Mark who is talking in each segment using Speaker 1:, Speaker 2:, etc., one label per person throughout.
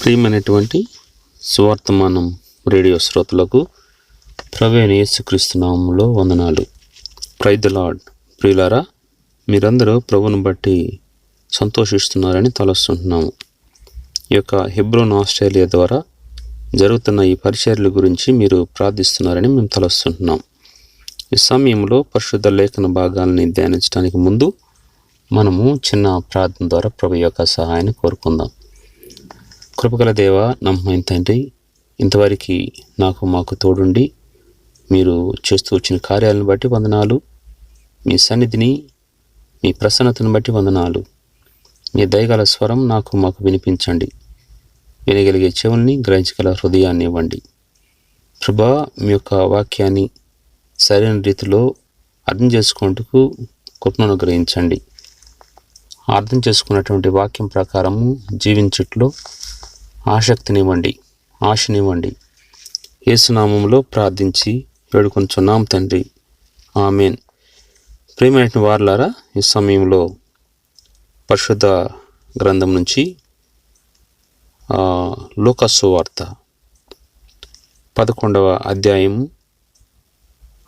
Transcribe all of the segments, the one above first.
Speaker 1: ప్రియమైనటువంటి స్వార్థమానం రేడియో శ్రోతలకు ప్రవేణ యేసుక్రీస్తునామంలో వందనాలు. ప్రైజ్ లార్డ్ ప్రియులారా మీరందరూ ప్రభుని బట్టి సంతోషిస్తున్నారని తలస్తుంటున్నాము. ఈ యొక్క హెబ్రోన్ ఆస్ట్రేలియా ద్వారా జరుగుతున్న ఈ పరిచర్ల గురించి మీరు ప్రార్థిస్తున్నారని మేము తలస్తుంటున్నాం. ఈ సమయంలో పరిశుద్ధ లేఖన భాగాలని ధ్యానించడానికి ముందు మనము చిన్న ప్రార్థన ద్వారా ప్రభు యొక్క సహాయాన్ని కోరుకుందాం. కృపగల దేవ నమ్మకం తండ్రి ఇంతవరకు నాకు మాకు తోడుండి మీరు చేస్తూ వచ్చిన కార్యాలను బట్టి వందనాలు. మీ సన్నిధిని మీ ప్రసన్నతను బట్టి వందనాలు. మీ దయగల స్వరం నాకు మాకు వినిపించండి. వినగలిగే చెవుల్ని గ్రహించగల హృదయాన్ని ఇవ్వండి. ప్రభా మీ యొక్క వాక్యాన్ని సరైన రీతిలో అర్థం చేసుకుంటూ కృపను గ్రహించండి అర్థం చేసుకున్నటువంటి వాక్యం ప్రకారము జీవించుట్లో ఆసక్తినివ్వండి ఆశనివ్వండి. యేసునామంలో ప్రార్థించి వేడుకొంచున్నాం తండ్రి. ఆమెన్. ప్రేమైన వార్లారా ఈ సమయంలో పరిశుద్ధ గ్రంథం నుంచి లోకస్సు వార్త పదకొండవ అధ్యాయము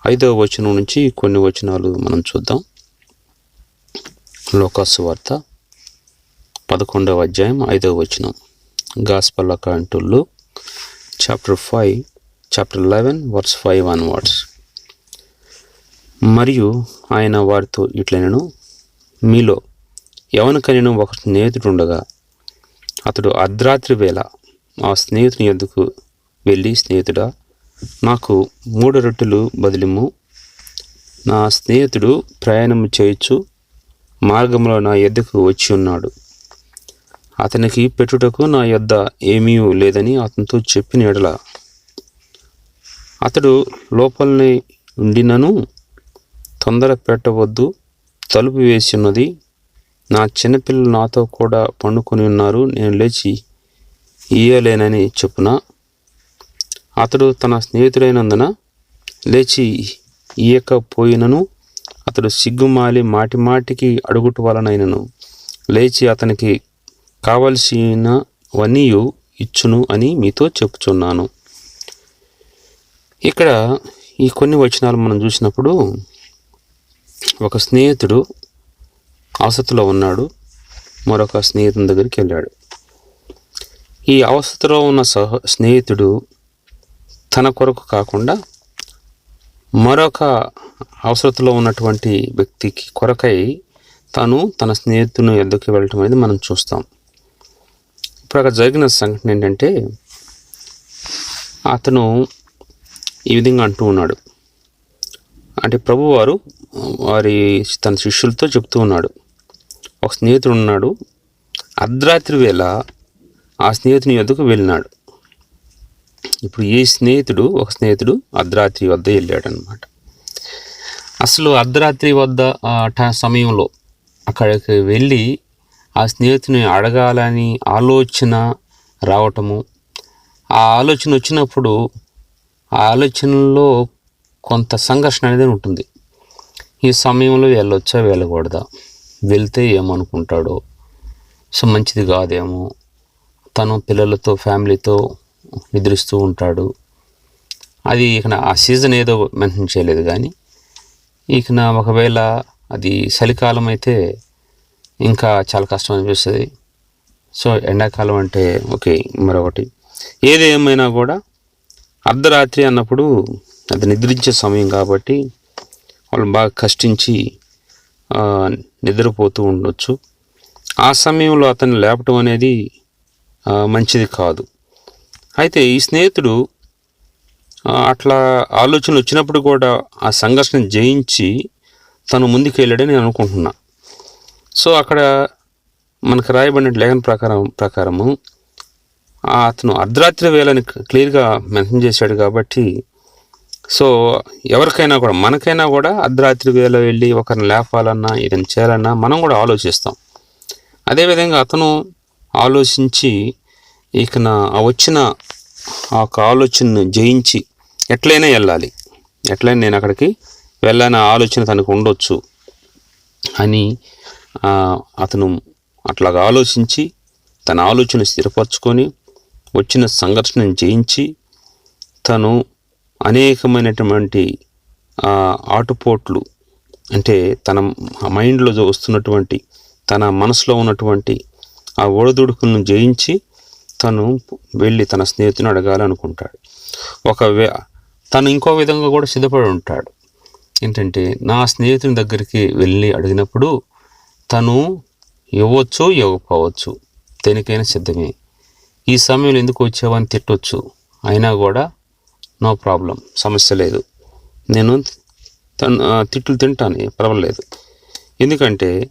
Speaker 1: ఐదవ వచనం నుంచి కొన్ని వచనాలు మనం చూద్దాం. లోకాసు వార్త పదకొండవ అధ్యాయం ఐదవ వచనం. Gospel అకాంటుల్లో chapter five chapter eleven verse five one words మరియు ఆయన వారితో ఇట్లనను మీలో ఎవరికైనా ఒక స్నేహితుడు ఉండగా అతడు అర్ధరాత్రి వేళ ఆ స్నేహితుని ఎద్దుకు వెళ్ళి స్నేహితుడా నాకు మూడు రొట్టెలు బదిలిము నా స్నేహితుడు ప్రయాణం చేయొచ్చు మార్గంలో నా ఎద్దుకు వచ్చి ఉన్నాడు. అతనికి పెట్టుటకు నా యొద్ద ఏమీ లేదని అతనితో చెప్పిన ఎడల. అతడు లోపలనే ఉండినను తొందర పెట్టవద్దు తలుపు వేసి ఉన్నది నా చిన్నపిల్లలు నాతో కూడా పండుకొని ఉన్నారు నేను లేచి ఇయ్యలేనని చెప్పున? అతడు తన స్నేహితుడైనందున లేచి ఇయ్యకపోయినను అతడు సిగ్గుమాలి మాటి మాటికి అడుగుట వలనైనను. లేచి అతనికి కావలసినవన్నీ ఇచ్చును అని మీతో చెప్పుచున్నాను. ఇక్కడ ఈ కొన్ని వచనాలు మనం చూసినప్పుడు ఒక స్నేహితుడు అవసతిలో ఉన్నాడు మరొక స్నేహితుని దగ్గరికి వెళ్ళాడు. ఈ అవసరలో ఉన్న సహ స్నేహితుడు తన కొరకు కాకుండా మరొక అవసరతలో ఉన్నటువంటి వ్యక్తికి కొరకై తను తన స్నేహితుని ఎద్దుకు వెళ్ళటం అనేది మనం చూస్తాం. ఇప్పుడు అక్కడ జరిగిన సంఘటన ఏంటంటే అతను ఈ విధంగా అంటూ ఉన్నాడు. అంటే ప్రభువారు వారి తన శిష్యులతో చెప్తూ ఉన్నాడు. ఒక స్నేహితుడు ఉన్నాడు. అర్ధరాత్రి వేళ ఆ స్నేహితుని వద్దకు వెళ్ళినాడు. ఇప్పుడు ఈ స్నేహితుడు ఒక స్నేహితుడు అర్ధరాత్రి వద్ద వెళ్ళాడు అనమాట అసలు అర్ధరాత్రి వద్ద ఆ ట- సమయంలో అక్కడికి వెళ్ళి ఆ స్నేహితుని అడగాలని ఆలోచన రావటము. ఆ ఆలోచన వచ్చినప్పుడు ఆ ఆలోచనలో కొంత సంఘర్షణ అనేది ఉంటుంది. ఈ సమయంలో వెళ్ళొచ్చా వెళ్ళకూడదా? వెళ్తే ఏమనుకుంటాడో? సో మంచిది కాదేమో? తను పిల్లలతో ఫ్యామిలీతో నిద్రిస్తూ ఉంటాడు. అది ఇక ఆ సీజన్ ఏదో మెన్షన్ చేయలేదు కానీ ఇక ఒకవేళ అది చలికాలం అయితే ఇంకా చాలా కష్టం అనిపిస్తుంది. సో ఎండాకాలం అంటే ఓకే మరొకటి. ఏది ఏమైనా కూడా అర్ధరాత్రి అన్నప్పుడు అది నిద్రించే సమయం కాబట్టి వాళ్ళు బాగా కష్టించి నిద్రపోతూ ఉండొచ్చు. ఆ సమయంలో అతన్ని లేపటం అనేది మంచిది కాదు. అయితే ఈ స్నేహితుడు అట్లా ఆలోచనలు వచ్చినప్పుడు కూడా ఆ సంఘర్షణ జయించి తను ముందుకు వెళ్ళాడని నేను అనుకుంటున్నాను సో అక్కడ మనకు రాయబడిన లేఖన ప్రకారం ప్రకారము అతను అర్ధరాత్రి వేళని క్లియర్గా మెన్షన్ చేశాడు కాబట్టి సో ఎవరికైనా కూడా మనకైనా కూడా అర్ధరాత్రి వేళ వెళ్ళి ఒకరిని లేపాలన్నా ఏదైనా చేయాలన్నా మనం కూడా ఆలోచిస్తాం. అదేవిధంగా అతను ఆలోచించి ఇక నా వచ్చిన ఆ యొక్క ఆలోచనను జయించి ఎట్లయినా వెళ్ళాలి. ఎట్లయినా నేను అక్కడికి వెళ్ళాలనే ఆలోచన తనకు ఉండొచ్చు అని అతను అట్లాగా ఆలోచించి తన ఆలోచన స్థిరపరచుకొని వచ్చిన సంఘర్షణను జయించి తను అనేకమైనటువంటి ఆటుపోట్లు అంటే తన మైండ్లో వస్తున్నటువంటి తన మనసులో ఉన్నటువంటి ఆ ఒడదుడుకులను జయించి తను వెళ్ళి తన స్నేహితుని అడగాలనుకుంటాడు. ఒక తను ఇంకో విధంగా కూడా సిద్ధపడి ఉంటాడు. ఏంటంటే నా స్నేహితుని దగ్గరికి వెళ్ళి అడిగినప్పుడు తను ఇవ్వచ్చు ఇవ్వకపోవచ్చు. దేనికైనా సిద్ధమే. ఈ సమయంలో ఎందుకు వచ్చావని తిట్టొచ్చు. అయినా కూడా నో ప్రాబ్లం సమస్య లేదు. నేను తను తిట్లు తింటాను పర్వాలేదు. ఎందుకంటే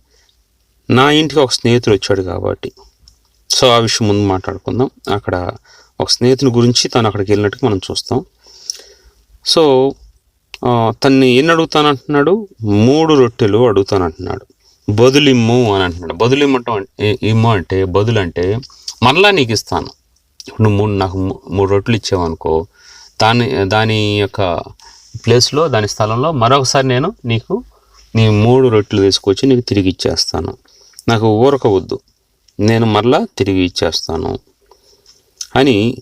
Speaker 1: నా ఇంటికి ఒక స్నేహితుడు వచ్చాడు కాబట్టి. సో ఆ విషయం ముందు మాట్లాడుకుందాం. అక్కడ ఒక స్నేహితుని గురించి తను అక్కడికి వెళ్ళినట్టుగా మనం చూస్తాం. సో తన్ని ఎన్ని అడుగుతానంటున్నాడు? మూడు రొట్టెలు అడుగుతానంటున్నాడు. బదులిమ్ము అని అంటున్నాడు. బదులిమ్మటం అంటే ఇమ్ము అంటే బదులు అంటే మరలా నీకు ఇస్తాను. ఇప్పుడు నువ్వు మూడు నాకు మూడు రొట్టెలు ఇచ్చావనుకో దాని దాని యొక్క ప్లేస్లో దాని స్థలంలో మరొకసారి నేను నీకు నీ మూడు రొట్టెలు తీసుకొచ్చి నీకు తిరిగి ఇచ్చేస్తాను. నాకు ఊరకవద్దు. నేను మరలా తిరిగి ఇచ్చేస్తాను అని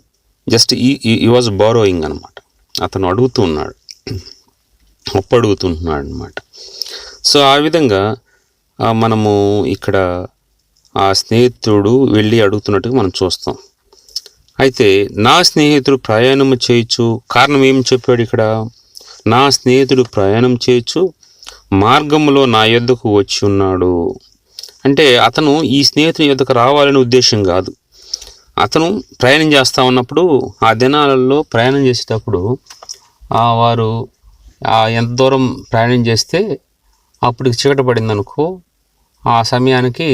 Speaker 1: జస్ట్ ఈ ఈ వాజ్ బారోయింగ్ అనమాట అతను అడుగుతూ ఉన్నాడు. అప్పు అనమాట సో ఆ విధంగా మనము ఇక్కడ ఆ స్నేహితుడు వెళ్ళి అడుగుతున్నట్టుగా మనం చూస్తాం. అయితే నా స్నేహితుడు ప్రయాణం చేయొచ్చు. కారణం ఏం చెప్పాడు ఇక్కడ? నా స్నేహితుడు ప్రయాణం చేయొచ్చు. మార్గంలో నా యొద్దకు వచ్చి ఉన్నాడు. అంటే అతను ఈ స్నేహితుని యొద్దకు రావాలనే ఉద్దేశం కాదు. అతను ప్రయాణం చేస్తూ ఉన్నప్పుడు ఆ దినాలలో ప్రయాణం చేసేటప్పుడు ఆ వారు ఆ ఎంత దూరం ప్రయాణం చేస్తే అప్పుడు చీకట పడింది అనుకో ఆ సమయానికి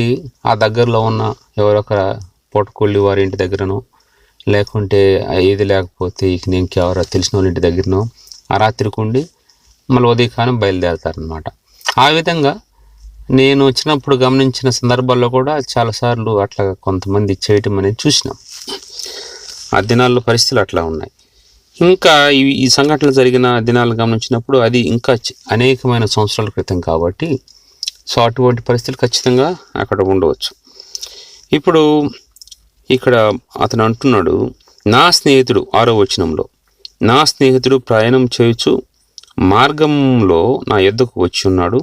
Speaker 1: ఆ దగ్గరలో ఉన్న ఎవరొక పూటకొల్లి వారి ఇంటి దగ్గరనో లేకుంటే ఏది లేకపోతే ఇక నేను ఇంకెవరో తెలిసిన వాళ్ళ ఇంటి దగ్గరనో ఆ రాత్రికి ఉండి మళ్ళీ ఉదయకాలం బయలుదేరతారనమాట ఆ విధంగా నేను వచ్చినప్పుడు గమనించిన సందర్భాల్లో కూడా చాలాసార్లు అట్లా కొంతమంది చేయటం అనేది చూసినాం. ఆ దినాల్లో పరిస్థితులు అట్లా ఉన్నాయి. ఇంకా ఈ ఈ సంఘటనలు జరిగిన దినాలు గమనించినప్పుడు అది ఇంకా అనేకమైన సంవత్సరాల క్రితం కాబట్టి సో అటువంటి పరిస్థితులు ఖచ్చితంగా అక్కడ ఉండవచ్చు. ఇప్పుడు ఇక్కడ అతను అంటున్నాడు నా స్నేహితుడు ఆరో వచనంలో నా స్నేహితుడు ప్రయాణం చేయొచ్చు మార్గంలో నా యొద్దకు వచ్చి ఉన్నాడు.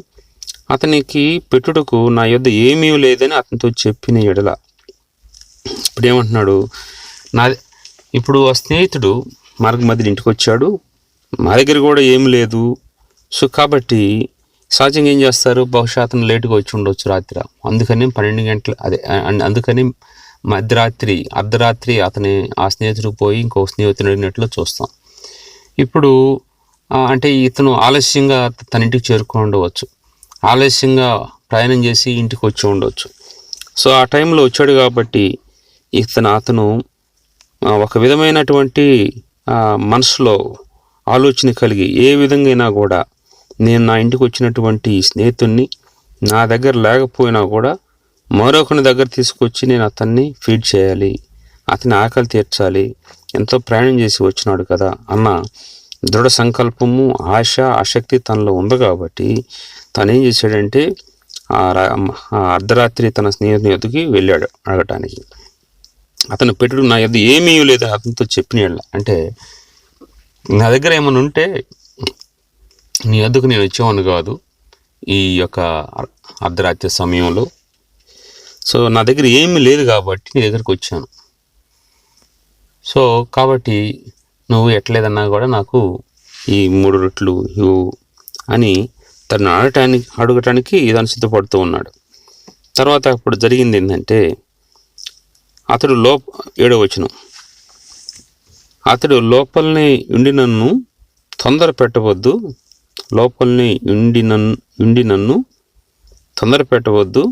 Speaker 1: అతనికి పెట్టుటకు నా యొద్ద ఏమీ లేదని అతనితో చెప్పిన ఎడల ఇప్పుడు ఏమంటున్నాడు నా ఇప్పుడు ఆ స్నేహితుడు మార్గ మధ్య ఇంటికి వచ్చాడు మా దగ్గర కూడా ఏం లేదు. సో కాబట్టి సహజంగా ఏం చేస్తారు? బహుశా అతను లేటుగా వచ్చి ఉండొచ్చు రాత్రి. అందుకని పన్నెండు గంటల అదే అందుకని మధ్యరాత్రి అర్ధరాత్రి అతని ఆ స్నేహితుడు పోయి ఇంకో స్నేహితుడు అడిగినట్లు చూస్తాం. ఇప్పుడు అంటే ఇతను ఆలస్యంగా తన ఇంటికి చేరుకొని ఉండవచ్చు. ఆలస్యంగా ప్రయాణం చేసి ఇంటికి వచ్చి ఉండవచ్చు సో ఆ టైంలో వచ్చాడు కాబట్టి ఇతను అతను ఒక విధమైనటువంటి మనసులో ఆలోచన కలిగి ఏ విధంగా అయినా కూడా నేను నా ఇంటికి వచ్చినటువంటి స్నేహితుడిని నా దగ్గర లేకపోయినా కూడా మరొకని దగ్గర తీసుకొచ్చి నేను అతన్ని ఫీడ్ చేయాలి అతని ఆకలి తీర్చాలి ఎంతో ప్రయాణం చేసి వచ్చినాడు కదా అన్న దృఢ సంకల్పము ఆశ ఆసక్తి తనలో ఉంది కాబట్టి తను ఏం చేశాడంటే ఆ రా- ఆ అర్ధరాత్రి తన స్నేహితుని ఎదుకి వెళ్ళాడు అడగటానికి. అతను పెట్టుడు నా యొద్ద ఏమీ లేదు అతనితో చెప్పిన అంటే నా దగ్గర ఏమైనా ఉంటే నీ వద్దకు నేను వచ్చేవాడిని కాదు ఈ యొక్క అర్ధరాత్రి సమయంలో. సో నా దగ్గర ఏమీ లేదు కాబట్టి నీ దగ్గరికి వచ్చాను. సో కాబట్టి నువ్వు ఎట్లేదన్నా కూడా నాకు ఈ మూడు రొట్లు ఇవ్వు అని తను ఆడటానికి అడగటానికి ఇదని సిద్ధపడుతూ ఉన్నాడు. తర్వాత అప్పుడు జరిగింది ఏంటంటే అతడు లోప ఏడో అతడు లోపలనే ఉండి నన్ను తొందర పెట్టవద్దు లోపలనే ఉండి నన్ను ఉండి నన్ను తొందర పెట్టవద్దు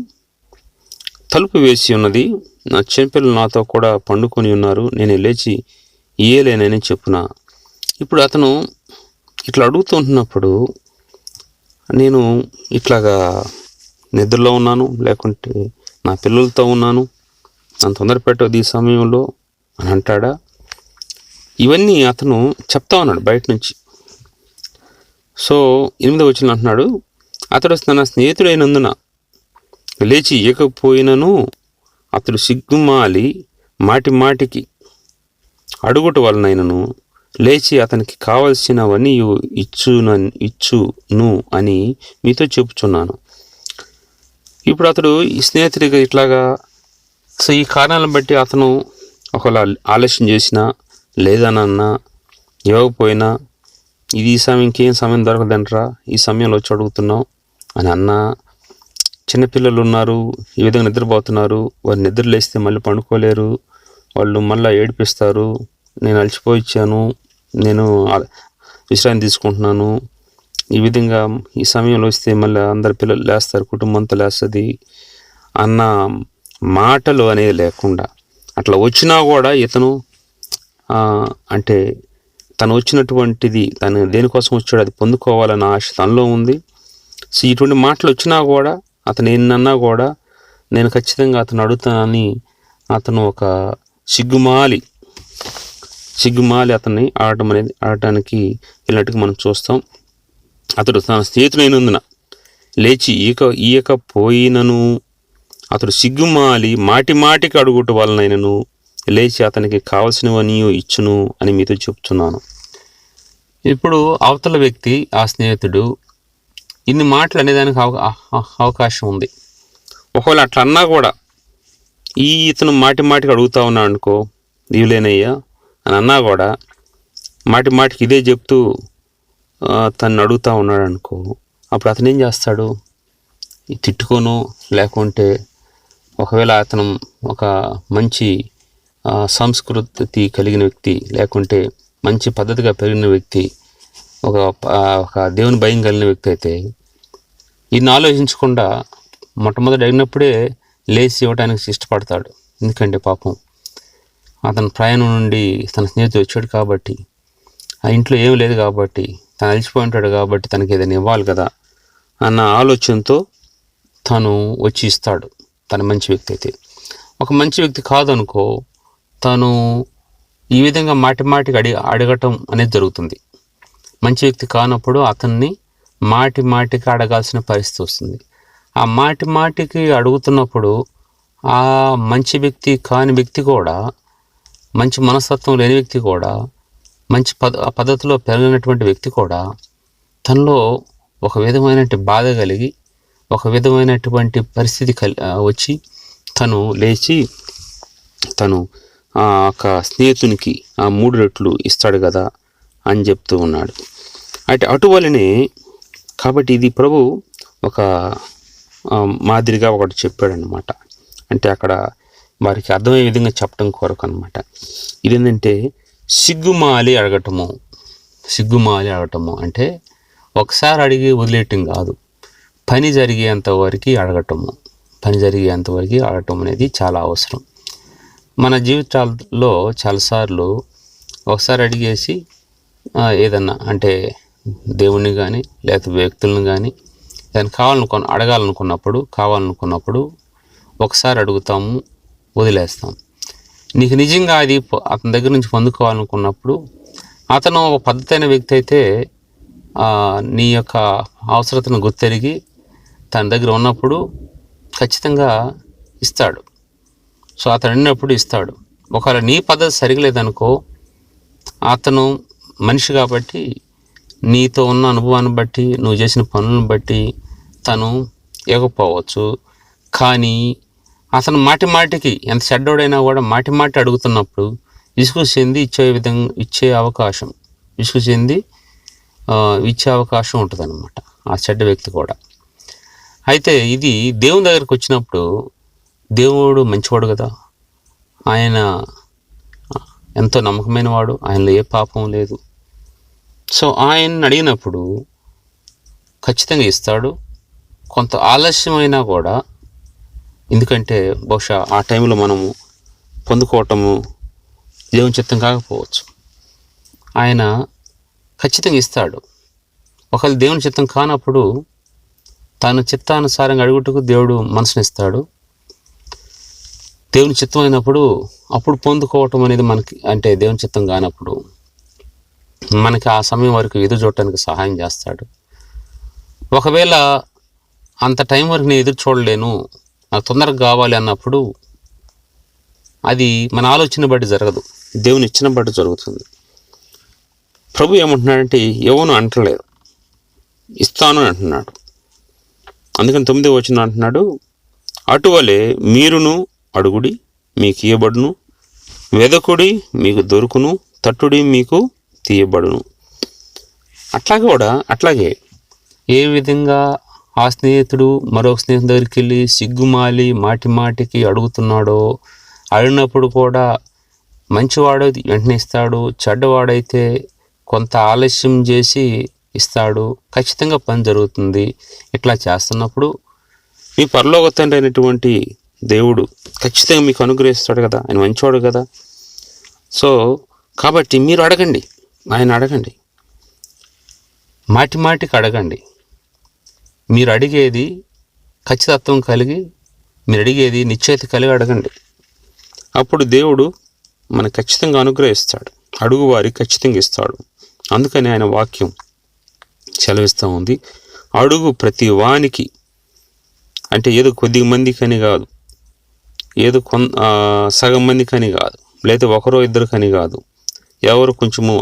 Speaker 1: తలుపు వేసి ఉన్నది. నా చెంపెలు నాతో కూడా పండుకొని ఉన్నారు. నేను లేచి ఇయ్యలేనని చెప్పున. ఇప్పుడు అతను ఇట్లా అడుగుతుంటున్నప్పుడు నేను ఇట్లాగా నిద్రలో ఉన్నాను లేకుంటే నా పిల్లలతో ఉన్నాను. నన్ను తొందర పెట్టవద్దు ఈ సమయంలో అని అంటాడా? ఇవన్నీ అతను చెప్తా ఉన్నాడు బయట నుంచి. సో ఎనిమిదో వచ్చిన అంటున్నాడు అతడు తన స్నేహితుడైనందున లేచి ఇయ్యకపోయినను అతడు సిగ్గుమాలి మాటి మాటికి అడుగుట వలనైనను లేచి అతనికి కావలసినవన్నీ ఇచ్చున ఇచ్చును అని మీతో చెప్పుచున్నాను. ఇప్పుడు అతడు ఈ స్నేహితుడిగా ఇట్లాగా సో ఈ కారణాలను బట్టి అతను ఒకవేళ ఆలస్యం చేసినా లేదనన్నా ఇవ్వకపోయినా ఇది ఈ సమయం ఇంకేం సమయం దొరకదంటరా? ఈ సమయంలో వచ్చి అడుగుతున్నాం అని అన్న. చిన్నపిల్లలు ఉన్నారు. ఈ విధంగా నిద్రపోతున్నారు. వారు నిద్ర లేస్తే మళ్ళీ పండుకోలేరు. వాళ్ళు మళ్ళీ ఏడిపిస్తారు. నేను అలసిపోయిచ్చాను నేను విశ్రాంతి తీసుకుంటున్నాను. ఈ విధంగా ఈ సమయంలో వస్తే మళ్ళీ అందరు పిల్లలు లేస్తారు. కుటుంబంతో లేస్తుంది. అన్న మాటలు అనేది లేకుండా. అట్లా వచ్చినా కూడా ఇతను అంటే తను వచ్చినటువంటిది తను దేనికోసం వచ్చాడు అది పొందుకోవాలన్న ఆశ తనలో ఉంది. సో ఇటువంటి మాటలు వచ్చినా కూడా అతను ఎన్నన్నా కూడా నేను ఖచ్చితంగా అతను అడుగుతానని అతను ఒక సిగ్గుమాలి సిగ్గుమాలి అతన్ని ఆడటం అనేది ఆడటానికి వెళ్ళినట్టుగా మనం చూస్తాం. అతడు తన స్నేహితుడైనందున లేచి ఈక ఈయకపోయినను అతడు సిగ్గుమాలి మాటి మాటికి అడుగుట వలనైనను లేచి అతనికి కావలసినవన్నీ ఇచ్చును అని మీతో చెప్తున్నాను. ఇప్పుడు అవతల వ్యక్తి ఆ స్నేహితుడు ఇన్ని మాటలు అనేదానికి అవకాశం ఉంది. ఒకవేళ అట్లా అన్నా కూడా ఈ ఇతను మాటి మాటికి అడుగుతా ఉన్నాడు అనుకో ఇవ్వలేనయ్యా అని అన్నా కూడా మాటి మాటికి ఇదే చెప్తూ తను అడుగుతా ఉన్నాడు అనుకో అప్పుడు అతను ఏం చేస్తాడు? తిట్టుకోను లేకుంటే ఒకవేళ అతను ఒక మంచి సంస్కృతి కలిగిన వ్యక్తి లేకుంటే మంచి పద్ధతిగా పెరిగిన వ్యక్తి ఒక ఒక దేవుని భయం కలిగిన వ్యక్తి అయితే ఈయన ఆలోచించకుండా మొట్టమొదటి అడిగినప్పుడే లేచి ఇవ్వడానికి ఇష్టపడతాడు. ఎందుకంటే పాపం అతని ప్రయాణం నుండి తన స్నేహితుడు వచ్చాడు కాబట్టి ఆ ఇంట్లో ఏం లేదు కాబట్టి తను అలసిపోయి ఉంటాడు కాబట్టి తనకి ఏదైనా ఇవ్వాలి కదా అన్న ఆలోచనతో తను వచ్చి ఇస్తాడు. తన మంచి వ్యక్తి అయితే. ఒక మంచి వ్యక్తి కాదనుకో తను ఈ విధంగా మాటి మాటికి అడి అడగటం అనేది జరుగుతుంది. మంచి వ్యక్తి కానప్పుడు అతన్ని మాటి మాటికి అడగాల్సిన పరిస్థితి వస్తుంది. ఆ మాటి మాటికి అడుగుతున్నప్పుడు ఆ మంచి వ్యక్తి కాని వ్యక్తి కూడా మంచి మనస్తత్వం లేని వ్యక్తి కూడా మంచి పద పద్ధతిలో పెరగనటువంటి వ్యక్తి కూడా తనలో ఒక విధమైనటువంటి బాధ కలిగి ఒక విధమైనటువంటి పరిస్థితి కలి వచ్చి తను లేచి తను ఆ యొక్క స్నేహితునికి ఆ మూడు రెట్లు ఇస్తాడు కదా అని చెప్తూ ఉన్నాడు. అంటే అటువలనే కాబట్టి ఇది ప్రభు ఒక మాదిరిగా ఒకటి చెప్పాడనమాట అంటే అక్కడ వారికి అర్థమయ్యే విధంగా చెప్పడం కొరకు అనమాట ఇదేంటంటే సిగ్గుమాలి అడగటము. సిగ్గుమాలి అడగటము అంటే ఒకసారి అడిగి వదిలేయటం కాదు. పని జరిగేంత వరకు అడగటము. పని జరిగేంత వరకు అడగటం అనేది చాలా అవసరం. మన జీవితాల్లో చాలాసార్లు ఒకసారి అడిగేసి ఏదన్నా అంటే దేవుణ్ణి కానీ లేకపోతే వ్యక్తులను కానీ దాన్ని కావాలనుకున్న అడగాలనుకున్నప్పుడు కావాలనుకున్నప్పుడు ఒకసారి అడుగుతాము వదిలేస్తాం. నీకు నిజంగా అది అతని దగ్గర నుంచి పొందుకోవాలనుకున్నప్పుడు అతను ఒక పద్ధతైన వ్యక్తి అయితే నీ యొక్క అవసరతను గుర్తెరిగి తన దగ్గర ఉన్నప్పుడు ఖచ్చితంగా ఇస్తాడు. సో అతను అడిగినప్పుడు ఇస్తాడు. ఒకవేళ నీ పద్ధతి సరిగలేదనుకో అతను మనిషి కాబట్టి నీతో ఉన్న అనుభవాన్ని బట్టి నువ్వు చేసిన పనులను బట్టి తను ఇవ్వకపోవచ్చు కానీ అతను మాటి మాటికి ఎంత చెడ్డోడైనా కూడా మాటి మాటి అడుగుతున్నప్పుడు విసుగు చెంది ఇచ్చే విధంగా ఇచ్చే అవకాశం విసుగు చెంది ఇచ్చే అవకాశం ఉంటుంది ఆ చెడ్డ వ్యక్తి కూడా. అయితే ఇది దేవుని దగ్గరికి వచ్చినప్పుడు దేవుడు మంచివాడు కదా. ఆయన ఎంతో నమ్మకమైన వాడు ఆయనలో ఏ పాపం లేదు. సో ఆయన్ని అడిగినప్పుడు ఖచ్చితంగా ఇస్తాడు. కొంత ఆలస్యమైనా కూడా. ఎందుకంటే బహుశా ఆ టైంలో మనము పొందుకోవటము దేవుని చిత్తం కాకపోవచ్చు. ఆయన ఖచ్చితంగా ఇస్తాడు. ఒకవేళ దేవుని చిత్తం కానప్పుడు తన చిత్తానుసారంగా అడుగుటకు దేవుడు మనసునిస్తాడు. దేవుని చిత్తం అయినప్పుడు అప్పుడు పొందుకోవటం అనేది మనకి అంటే దేవుని చిత్తం కానప్పుడు మనకి ఆ సమయం వరకు ఎదురు చూడటానికి సహాయం చేస్తాడు. ఒకవేళ అంత టైం వరకు నేను ఎదురు చూడలేను నాకు తొందరగా కావాలి అన్నప్పుడు అది మన ఆలోచన బట్టి జరగదు దేవుని ఇచ్చిన బట్టి జరుగుతుంది. ప్రభు ఏమంటున్నాడంటే ఎవను అంటలేదు ఇస్తాను అని అంటున్నాడు. అందుకని తొమ్మిది వచ్చిన అంటున్నాడు అటువలే మీరును అడుగుడి మీకు ఇయ్యబడును. వెదకుడి మీకు దొరుకును. తట్టుడి మీకు తీయబడును. అట్లా కూడా అట్లాగే ఏ విధంగా ఆ స్నేహితుడు మరొక స్నేహితుడి దగ్గరికి వెళ్ళి సిగ్గుమాలి మాటి మాటికి అడుగుతున్నాడో అడిగినప్పుడు కూడా మంచివాడు వెంటనే ఇస్తాడు చెడ్డవాడైతే కొంత ఆలస్యం చేసి ఇస్తాడు. ఖచ్చితంగా పని జరుగుతుంది. ఇట్లా చేస్తున్నప్పుడు మీ పరలోక తండ్రి అయినటువంటి దేవుడు ఖచ్చితంగా మీకు అనుగ్రహిస్తాడు కదా. ఆయన మంచివాడు కదా. సో కాబట్టి మీరు అడగండి. ఆయన అడగండి. మాటి మాటికి అడగండి. మీరు అడిగేది ఖచ్చితత్వం కలిగి మీరు అడిగేది నిశ్చయిత కలిగి అడగండి. అప్పుడు దేవుడు మనకు ఖచ్చితంగా అనుగ్రహిస్తాడు. అడుగు వారికి ఖచ్చితంగా ఇస్తాడు. అందుకని ఆయన వాక్యం సెలవిస్తూ ఉంది. అడుగు ప్రతి వానికి అంటే ఏదో కొద్ది మందికని కాదు ఏదో కొన్ సగం మంది కని కాదు. లేదా ఒకరో ఇద్దరు కని కాదు. ఎవరు కొంచెము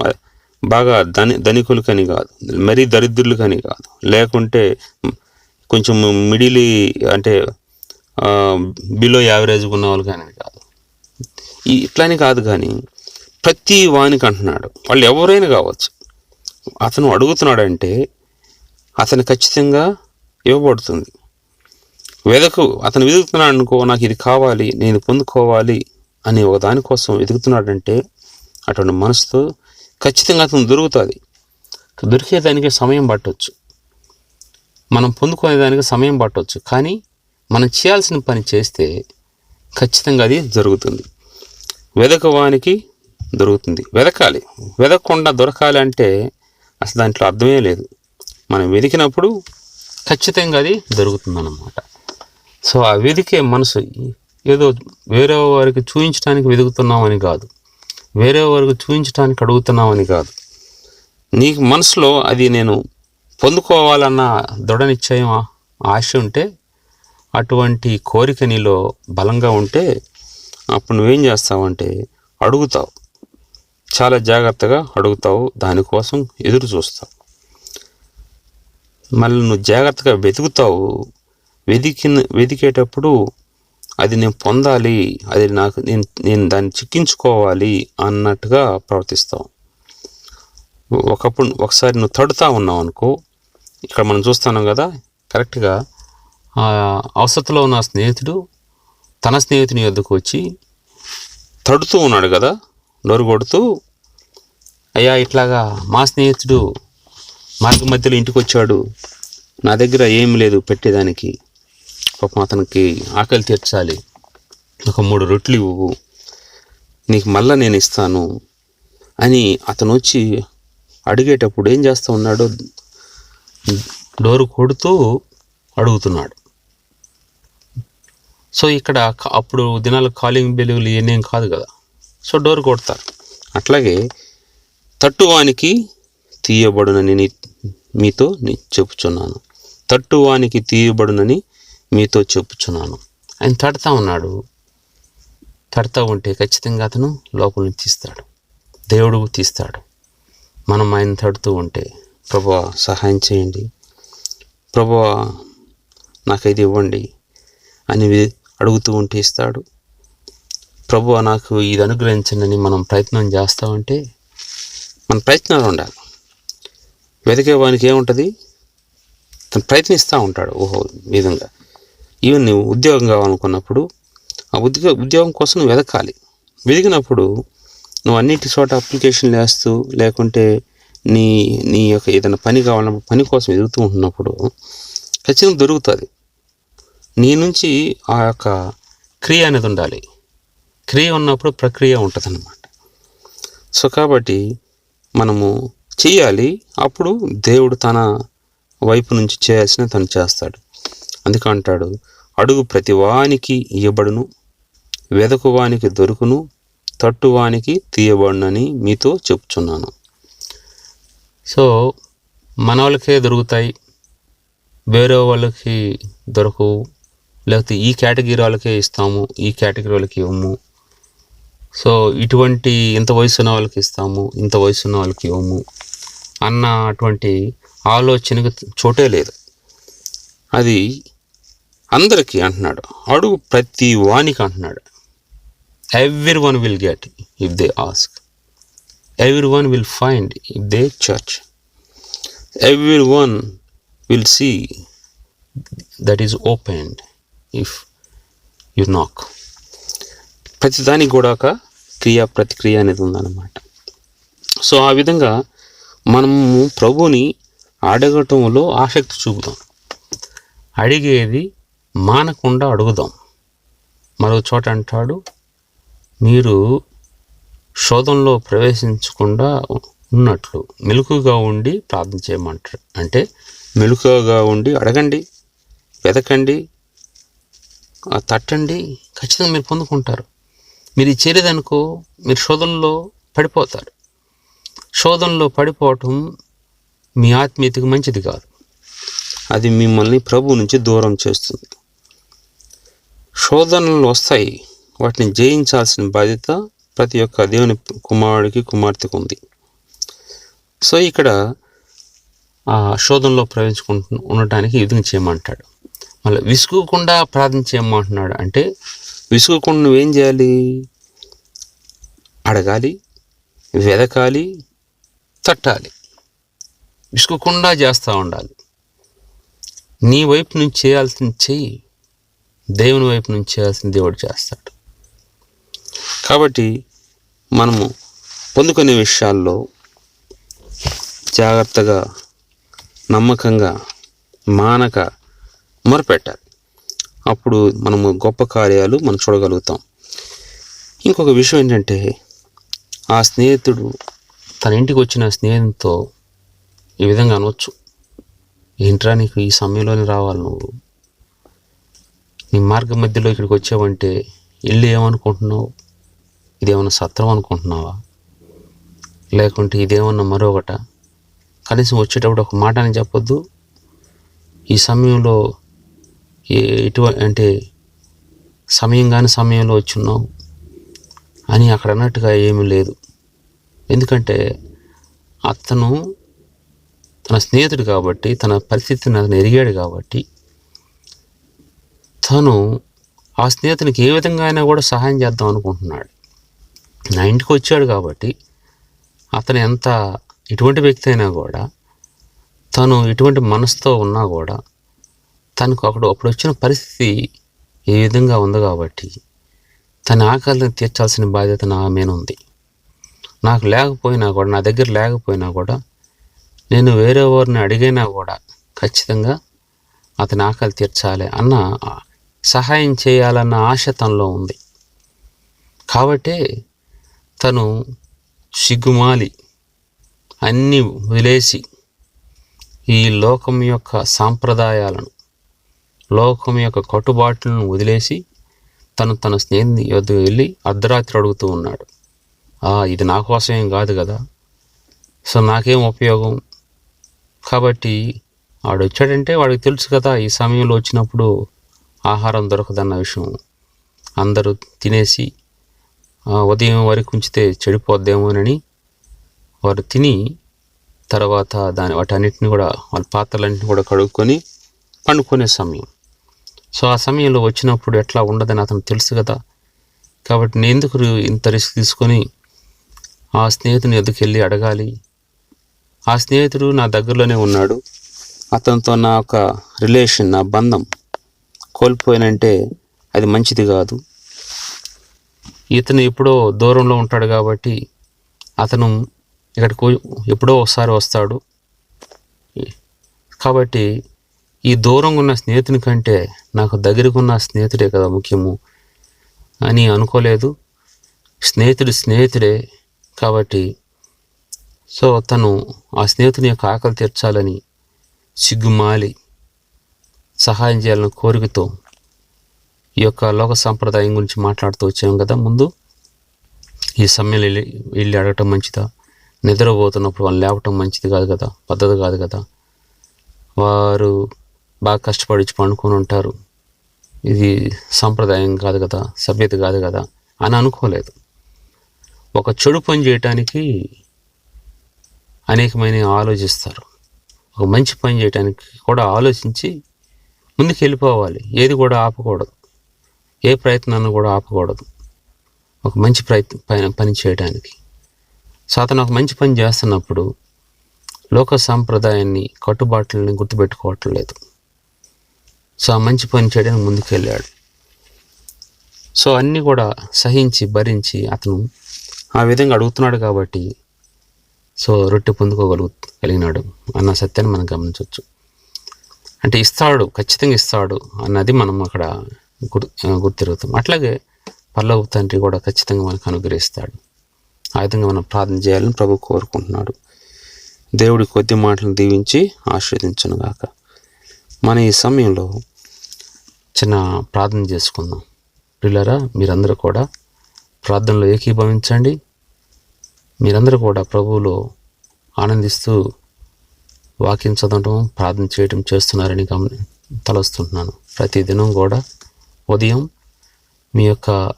Speaker 1: బాగా ధని ధనికులకని కాదు. మరీ దరిద్రులకని కాదు. లేకుంటే కొంచెం మిడిలి అంటే బిలో యావరేజ్గా ఉన్న వాళ్ళు కానీ కాదు. ఈ ఇట్లానే కాదు కానీ ప్రతి వానికి అంటున్నాడు. వాళ్ళు ఎవరైనా కావచ్చు. అతను అడుగుతున్నాడంటే అతను ఖచ్చితంగా ఇవ్వబడుతుంది. వెదకు అతను వెతుకుతున్నాడు అనుకో నాకు ఇది కావాలి నేను పొందుకోవాలి అని ఒక దానికోసం వెతుకుతున్నాడంటే అటువంటి మనసుతో ఖచ్చితంగా అతను దొరుకుతుంది. దొరికేదానికి సమయం పట్టవచ్చు మనం పొందుకునేదానికి సమయం పట్టవచ్చు కానీ మనం చేయాల్సిన పని చేస్తే ఖచ్చితంగా అది జరుగుతుంది. వెదకవానికి దొరుకుతుంది. వెదకాలి. వెదకకుండా దొరకాలి అంటే అసలు దాంట్లో అర్థమే లేదు. మనం వెతికినప్పుడు ఖచ్చితంగా అది దొరుకుతుంది అన్నమాట సో ఆ వెదికే మనసు ఏదో వేరే వారికి చూపించడానికి వెతుకుతున్నామని కాదు. వేరే వారికి చూపించడానికి అడుగుతున్నామని కాదు. నీకు మనసులో అది నేను పొందుకోవాలన్న దృఢ నిశ్చయం ఆశ ఉంటే అటువంటి కోరిక నీలో బలంగా ఉంటే అప్పుడు నువ్వేం చేస్తావంటే అడుగుతావు. చాలా జాగ్రత్తగా అడుగుతావు. దానికోసం ఎదురు చూస్తావు. మళ్ళీ నువ్వు జాగ్రత్తగా వెతుకుతావు. వెతికిన వెతికేటప్పుడు అది నేను పొందాలి అది నాకు నేను నేను దాన్ని చిక్కించుకోవాలి అన్నట్టుగా ప్రవర్తిస్తాం. ఒకప్పుడు ఒకసారి నువ్వు తడుతూ ఉన్నావు అనుకో ఇక్కడ మనం చూస్తున్నాం కదా కరెక్ట్గా అవసరంలో అవసరతలో ఉన్న స్నేహితుడు తన స్నేహితుని వద్దకు వచ్చి తడుతూ ఉన్నాడు కదా నోరు కొడుతూ అయ్యా ఇట్లాగా మా స్నేహితుడు మార్గ మధ్యలో ఇంటికి వచ్చాడు నా దగ్గర ఏం లేదు పెట్టేదానికి పాపం అతనికి ఆకలి తీర్చాలి. ఒక మూడు రొట్లు ఇవ్వు. నీకు మళ్ళా నేను ఇస్తాను అని అతను వచ్చి అడిగేటప్పుడు ఏం చేస్తూ ఉన్నాడు డోరు కొడుతూ అడుగుతున్నాడు. సో ఇక్కడ అప్పుడు దినాలు కాలింగ్ బెలుగులు ఏనేం కాదు కదా. సో డోర్ కొడతారు. అట్లాగే తట్టువానికి తీయబడునని మీతో నీ- చెప్పుచున్నాను. తట్టువానికి తీయబడునని మీతో చెప్పుచున్నాను. ఆయన తడతా ఉన్నాడు. తడతా ఉంటే ఖచ్చితంగా అతను లోపల నుంచి తీస్తాడు. దేవుడు తీస్తాడు. మనం ఆయన తడుతూ ఉంటే ప్రభు సహాయం చేయండి. ప్రభు నాకు ఇది ఇవ్వండి అని అడుగుతూ ఉంటే ఇస్తాడు. ప్రభు నాకు ఇది అనుగ్రహించండి మనం ప్రయత్నం చేస్తామంటే మన ప్రయత్నాలు ఉండాలి. వెతికే వానికి ఏముంటుంది? తను ప్రయత్నిస్తూ ఉంటాడు ఓహో ఈ విధంగా. ఈవెన్ నువ్వు ఉద్యోగం కావాలనుకున్నప్పుడు ఆ ఉద్యోగ ఉద్యోగం కోసం నువ్వు వెతకాలి. వెతికినప్పుడు నువ్వు అన్నిటి చోట అప్లికేషన్లు వేస్తూ లేకుంటే నీ నీ యొక్క ఏదైనా పని కావాలన్నప్పుడు పని కోసం ఎదుగుతూ ఉంటున్నప్పుడు ఖచ్చితంగా దొరుకుతుంది. నీ నుంచి ఆ యొక్క క్రియ అనేది ఉండాలి. క్రియ ఉన్నప్పుడు ప్రక్రియ ఉంటుంది అన్నమాట సో కాబట్టి మనము చేయాలి అప్పుడు దేవుడు తన వైపు నుంచి చేయాల్సిన తను చేస్తాడు. అందుకే అంటాడు అడుగు ప్రతి వానికి ఇయ్యబడును వెదకు వానికి దొరుకును తట్టువానికి తీయబడునని మీతో చెప్తున్నాను సో మన వాళ్ళకే దొరుకుతాయి వేరే వాళ్ళకి దొరకవు లేకపోతే ఈ కేటగిరీ వాళ్ళకే ఇస్తాము ఈ కేటగిరీ వాళ్ళకి ఇవ్వము. సో ఇటువంటి ఇంత వయసు ఉన్న వాళ్ళకి ఇస్తాము ఇంత వయసు ఉన్న వాళ్ళకి ఇవ్వము అన్న అటువంటి ఆలోచనకు చోటే లేదు. అది అందరికీ అంటున్నాడు. అడుగు ప్రతి వానికి అంటున్నాడు. Every one will get if they ask every one will find if they search every one will see that is opened if you knock ప్రతిదానికి కూడా ఒక క్రియా ప్రతిక్రియ అనేది ఉందన్నమాట. సో ఆ విధంగా మనము ప్రభుని అడగటంలో ఆసక్తి చూపుతాం. అడిగేది మానకుండా అడుగుదాం. మరో చోట అంటాడు మీరు శోధంలో ప్రవేశించకుండా ఉన్నట్లు మెలకుగా ఉండి ప్రార్థన చేయమంటారు. అంటే మెలకుగా ఉండి అడగండి వెతకండి తట్టండి ఖచ్చితంగా మీరు పొందుకుంటారు. మీరు ఇది చేయలేదనుకో మీరు శోధనలో పడిపోతారు. శోధనలో పడిపోవటం మీ ఆత్మీయతకు మంచిది కాదు. అది మిమ్మల్ని ప్రభు నుంచి దూరం చేస్తుంది. శోధనలు వస్తాయి. వాటిని జయించాల్సిన బాధ్యత ప్రతి ఒక్క దేవుని కుమారుడికి కుమార్తెకు ఉంది. సో ఇక్కడ ఆ శోధనలో ప్రవేశించుకుంటు ఉండటానికి యుద్ధం చేయమంటాడు. మళ్ళీ విసుగకుండా ప్రార్థన చేయమంటున్నాడు అంటే విసుగకుండా నువ్వేం చేయాలి? అడగాలి వెదకాలి తట్టాలి. విసుగకుండా చేస్తూ ఉండాలి. నీ వైపు నుంచి చేయాల్సిన చెయ్యి. దేవుని వైపు నుంచి చేయాల్సిన దేవుడు చేస్తాడు. కాబట్టి మనము పొందుకునే విషయాల్లో జాగ్రత్తగా నమ్మకంగా మానక మొరపెట్టాలి. అప్పుడు మనము గొప్ప కార్యాలు మనం చూడగలుగుతాం. ఇంకొక విషయం ఏంటంటే ఆ స్నేహితుడు తన ఇంటికి వచ్చిన స్నేహితుతో ఈ విధంగా అనవచ్చు ఏంట్రా నీకు ఈ సమయంలోనే రావాలి నువ్వు? నీ మార్గ మధ్యలో ఇక్కడికి వచ్చావంటే ఇల్లు ఏమనుకుంటున్నావు? ఇదేమన్నా సత్రం అనుకుంటున్నావా? లేకుంటే ఇదేమన్నా మరొకట? కనీసం వచ్చేటప్పుడు ఒక మాట అని చెప్పొద్దు. ఈ సమయంలో ఏ అంటే సమయం కాని సమయంలో వచ్చున్నావు అని అక్కడ అన్నట్టుగా ఏమీ లేదు. ఎందుకంటే అతను తన స్నేహితుడు కాబట్టి తన పరిస్థితిని అతను ఎరిగాడు కాబట్టి తను ఆ స్నేహితునికి ఏ విధంగా అయినా కూడా సహాయం చేద్దాం అనుకుంటున్నాడు. నా ఇంటికి వచ్చాడు కాబట్టి అతను ఎంత ఎటువంటి వ్యక్తి అయినా కూడా తను ఎటువంటి మనసుతో ఉన్నా కూడా తనకు అప్పుడు అప్పుడు వచ్చిన పరిస్థితి ఏ విధంగా ఉంది కాబట్టి తన ఆకలిని తీర్చాల్సిన బాధ్యత నా మీద ఉంది. నాకు లేకపోయినా కూడా నా దగ్గర లేకపోయినా కూడా నేను వేరే వారిని అడిగినా కూడా ఖచ్చితంగా అతని ఆకలి తీర్చాలి అన్న సహాయం చేయాలన్న ఆశ తనలో ఉంది. కాబట్టే తను సిగ్గుమాలి అన్నీ వదిలేసి ఈ లోకం యొక్క సాంప్రదాయాలను లోకం యొక్క కట్టుబాట్లను వదిలేసి తను తన స్నేహితుని యొద్దకు వెళ్ళి అర్ధరాత్రి అడుగుతూ ఉన్నాడు. ఇది నా కోసమేం కాదు కదా. సో నాకేం ఉపయోగం? కాబట్టి వాడు వచ్చాడంటే వాడికి తెలుసు కదా ఈ సమయంలో వచ్చినప్పుడు ఆహారం దొరకదన్న విషయం అందరూ తినేసి ఉదయం వరకు ఉంచితే చెడిపోద్దేమోనని వారు తిని తర్వాత దాని వాటన్నిటిని కూడా వాళ్ళ పాత్రలన్నింటిని కూడా కడుక్కొని పండుకునే సమయం. సో ఆ సమయంలో వచ్చినప్పుడు ఎట్లా ఉండదని అతను తెలుసు కదా. కాబట్టి నేను ఎందుకు ఇంత రిస్క్ తీసుకొని ఆ స్నేహితుని ఎదుకెళ్ళి అడగాలి? ఆ స్నేహితుడు నా దగ్గరలోనే ఉన్నాడు. అతనితో నా ఒక రిలేషన్ నా బంధం కోల్పోయానంటే అది మంచిది కాదు. ఇతను ఎప్పుడో దూరంలో ఉంటాడు కాబట్టి అతను ఇక్కడికి ఎప్పుడో ఒకసారి వస్తాడు. కాబట్టి ఈ దూరంగా ఉన్న స్నేహితుని కంటే నాకు దగ్గరకు ఉన్న స్నేహితుడే కదా ముఖ్యము అని అనుకోలేదు. స్నేహితుడు స్నేహితుడే కాబట్టి సో తను ఆ స్నేహితుని యొక్క ఆకలి తీర్చాలని సిగ్గుమాలి. సహాయం చేయాలని కోరికతో ఈ యొక్క లోక సాంప్రదాయం గురించి మాట్లాడుతూ వచ్చాం కదా. ముందు ఈ సమయంలో వెళ్ళి వెళ్ళి అడగటం మంచిదా? నిద్రపోతున్నప్పుడు వాళ్ళు లేవటం మంచిది కాదు కదా? పద్ధతి కాదు కదా? వారు బాగా కష్టపడి పండుకొని ఉంటారు. ఇది సాంప్రదాయం కాదు కదా? సభ్యత కాదు కదా? అని అనుకోలేదు. ఒక చెడు పని చేయటానికి అనేకమైన ఆలోచిస్తారు. ఒక మంచి పని చేయడానికి కూడా ఆలోచించి ముందుకు వెళ్ళిపోవాలి ఏది కూడా ఆపకూడదు. ఏ ప్రయత్నాన్ని కూడా ఆపకూడదు. ఒక మంచి ప్రయత్నం పైన పని చేయడానికి సో అతను ఒక మంచి పని చేస్తున్నప్పుడు లోక సాంప్రదాయాన్ని కట్టుబాట్లని గుర్తుపెట్టుకోవటం లేదు. సో ఆ మంచి పని చేయడానికి ముందుకు వెళ్ళాడు సో అన్నీ కూడా సహించి భరించి అతను ఆ విధంగా అడుగుతున్నాడు కాబట్టి సో రొట్టె పొందుకోగలుగు కలిగినాడు అన్న సత్యాన్ని మనం గమనించవచ్చు. అంటే ఇస్తాడు ఖచ్చితంగా ఇస్తాడు అన్నది మనం అక్కడ గుర్ గుర్తిరుగుతాం. అట్లాగే పల్లవ తండ్రి కూడా ఖచ్చితంగా మనకు అనుగ్రహిస్తాడు. ఆ విధంగా మనం ప్రార్థన చేయాలని ప్రభు కోరుకుంటున్నాడు. దేవుడి కొద్ది మాటలను దీవించి ఆశీర్వదించను గాక. మన ఈ సమయంలో చిన్న ప్రార్థన చేసుకుందాం. పిల్లరా మీరందరూ కూడా ప్రార్థనలో ఏకీభవించండి. మీరందరూ కూడా ప్రభువులో ఆనందిస్తూ వాక్యం చదవటం ప్రార్థన చేయటం చేస్తున్నారని గమని తలస్తున్నాను ప్రతిదినం కూడా ఉదయం మీ యొక్క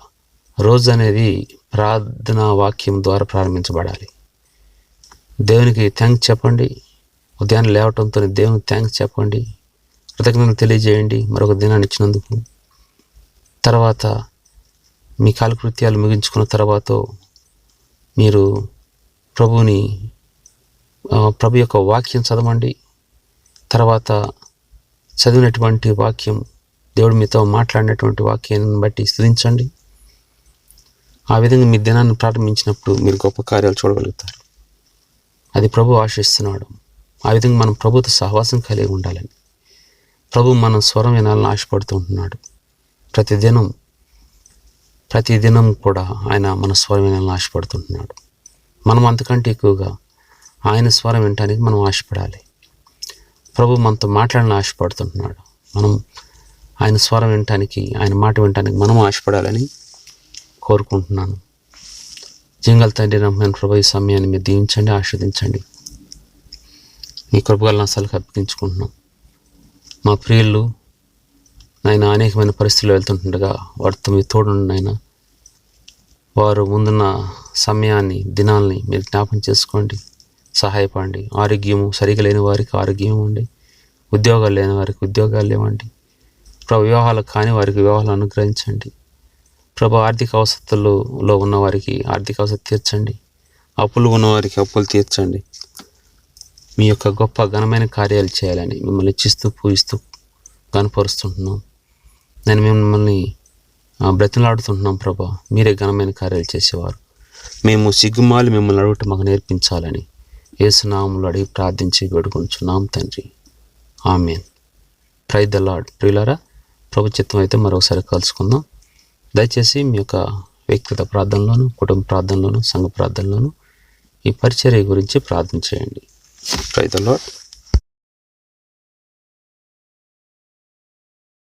Speaker 1: రోజు అనేది ప్రార్థనా వాక్యం ద్వారా ప్రారంభించబడాలి. దేవునికి థ్యాంక్స్ చెప్పండి. ఉదయాన్నే లేవటంతో దేవునికి థ్యాంక్స్ చెప్పండి. కృతజ్ఞతలు తెలియజేయండి. మరొక దినాన్ని ఇచ్చినందుకు. తర్వాత మీ కాలకృత్యాలు ముగించుకున్న తర్వాత మీరు ప్రభుని ప్రభు యొక్క వాక్యం చదవండి. తర్వాత చదివినటువంటి వాక్యం దేవుడు మీతో మాట్లాడినటువంటి వాక్యాన్ని బట్టి స్థుతించండి. ఆ విధంగా మీ దినాన్ని ప్రారంభించినప్పుడు మీరు గొప్ప కార్యాలు చూడగలుగుతారు. అది ప్రభు ఆశిస్తున్నాడు. ఆ విధంగా మనం ప్రభుతో సహవాసం కలిగి ఉండాలని. ప్రభు మన స్వరం వినాలని ఆశపడుతూ ఉంటున్నాడు. ప్రతిదినం ప్రతిదినం కూడా ఆయన మన స్వరం వినాలని ఆశపడుతుంటున్నాడు మనం అంతకంటే ఎక్కువగా ఆయన స్వరం వినటానికి మనం ఆశపడాలి. ప్రభు మనతో మాట్లాడాలని ఆశపడుతుంటున్నాడు. మనం ఆయన స్వరం వినటానికి ఆయన మాట వినటానికి మనం ఆశపడాలని కోరుకుంటున్నాను. జింగల్ తండ్రి నమ్మని ప్రభు ఈ సమయాన్ని మీరు దీవించండి ఆస్వాదించండి మీ కృపగల నసాలకు అర్పించుకుంటున్నాం మా ప్రియులు నాయన అనేకమైన పరిస్థితులు వెళ్తుంటుండగా వారితో మీ తోడున్నాయన నాయన వారు ముందున్న సమయాన్ని దినాల్ని మీరు జ్ఞాపం చేసుకోండి. సహాయపడండి. ఆరోగ్యము సరిగా లేని వారికి ఆరోగ్యం ఇవ్వండి ఉద్యోగాలు లేని వారికి ఉద్యోగాలు ఇవ్వండి. ప్రభు వివాహాలు కాని వారికి వివాహాలు అనుగ్రహించండి. ప్రభు ఆర్థిక అవసరాల్లో ఉన్న వారికి ఆర్థిక అవసరం తీర్చండి. అప్పులు ఉన్నవారికి అప్పులు తీర్చండి. మీ యొక్క గొప్ప ఘనమైన కార్యాలు చేయాలని మిమ్మల్ని ఇచ్చిస్తూ పూజిస్తూ కనపరుస్తుంటున్నాం నేను మిమ్మల్ని బ్రతిలాడుతుంటున్నాం ప్రభా. మీరే ఘనమైన కార్యాలు చేసేవారు. మేము సిగ్గుమాలి మిమ్మల్ని అడుగుట మాకు నేర్పించాలని ఏసునామంలో అడిగి ప్రార్థించి వేడుకొంచున్నాం తండ్రి. ఆమెన్. ప్రై ద లాడ్ ప్రియులారా ప్రభుత్వం అయితే మరొకసారి కలుసుకుందాం. దయచేసి మీ యొక్క వ్యక్తిగత ప్రార్థనలోను కుటుంబ ప్రార్థనలోను సంఘ ప్రార్థనలోను ఈ పరిచర్య గురించి ప్రార్థన చేయండి. ప్రై ద లాడ్